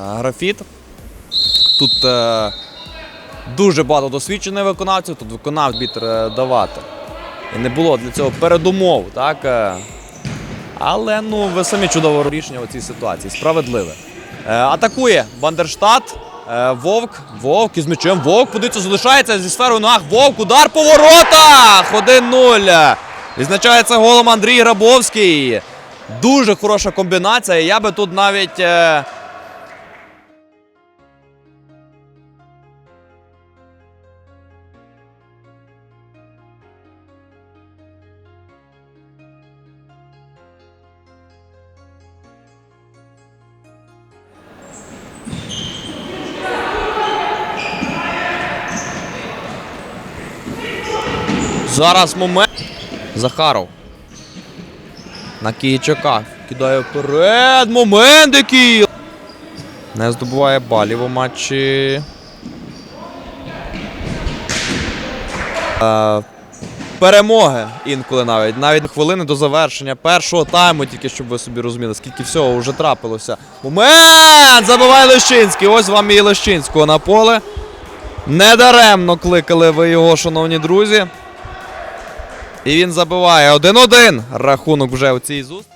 графіт. Тут е, дуже багато досвідчених виконавців, тут виконав бітер е, давати. І не було для цього передумов, так? е. Але ну, ви самі чудово рішення у цій ситуації. Справедливе. Е, атакує Бандерштат. Е, Вовк. Вовк із м'ячем. Вовк подивіться, залишається зі сферою ног. Вовк. Удар по воротах! 1-0. Відзначається голом Андрій Грабовський. Дуже хороша комбінація. Я би тут навіть. Зараз момент. Захаров. На Київчака. Кидає вперед. Момент який. Не здобуває балів у матчі. Е, перемоги інколи навіть. Навіть хвилини до завершення першого тайму, тільки щоб ви собі розуміли, скільки всього вже трапилося. Момент! Забиває Лещинський. Ось вам і Лещинського на поле. Недаремно кликали ви його, шановні друзі. І він забиває 1-1. Рахунок вже у цій зустрічі.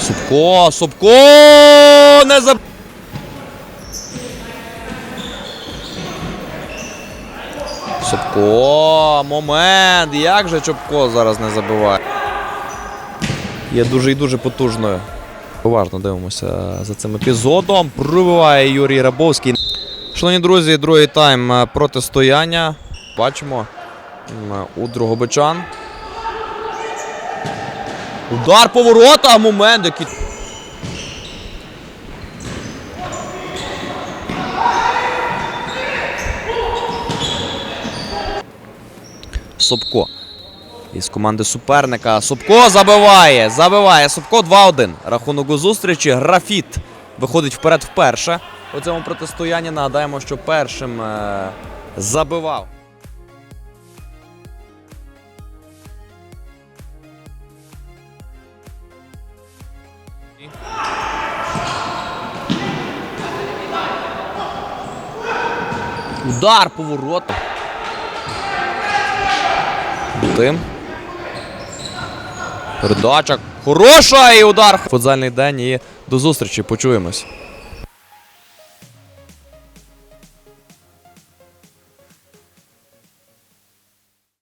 Собко, Собко не заб... Собко, момент. Як же Чопко зараз не забиває? Є дуже і дуже потужною. Уважно дивимося за цим епізодом. Пробиває Юрій Рабовський. Шановні друзі, другий тайм е, протистояння. Бачимо у Другобичан. Удар по воротам, момент, який. Собко. Із команди суперника. Собко забиває. Забиває. Собко 2-1. Рахунок у зустрічі. Графіт виходить вперед вперше. У цьому протистоянні нагадаємо, що першим е- забивав. Удар по воротам. Бутим. Передача. Хороша і удар. Футзальний день і до зустрічі. Почуємось.